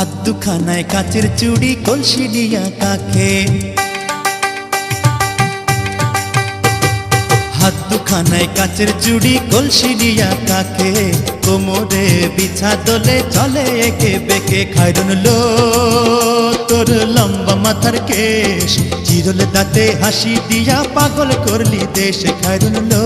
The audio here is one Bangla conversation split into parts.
হাত দুখানায় কাচের চুড়ি কলসি দিয়া কাকে হাত দুখানায় কাচের চুড়ি কলসি দিয়া কাকে কোমরে বিছা দোলে চলে একে বেকে খাইরন লো তোর লম্বা মাথার কেশ চিরল দাঁতে হাসি দিয়া পাগল করলি দেশ খাইরন লো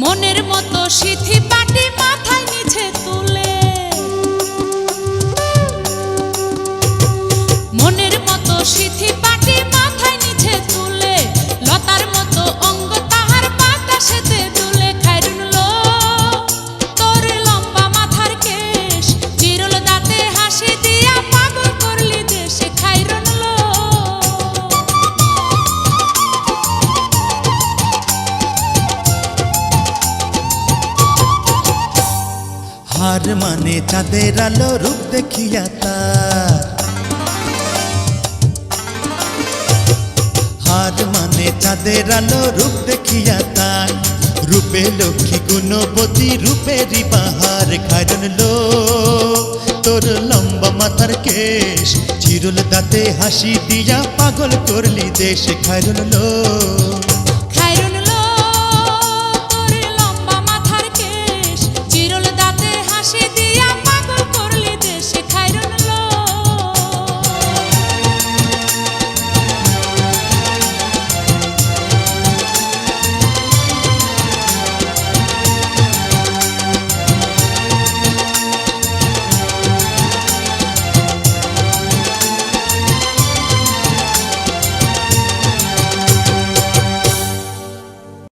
মনের মতো সিথি পাটি মাথায় নিচে তুলে হার মানে চাঁদের আলো রূপ দেখিয়া তার। হার মানে চাঁদের আলো রূপ দেখিয়া তার। রূপে লক্ষ্মী গুণবতী রূপেরই বাহার খাইরন লো। তোর লম্বা মাথার কেশ, চিরুল দাঁতে হাসি দিয়া পাগল করলি দেশ খাইরন লো।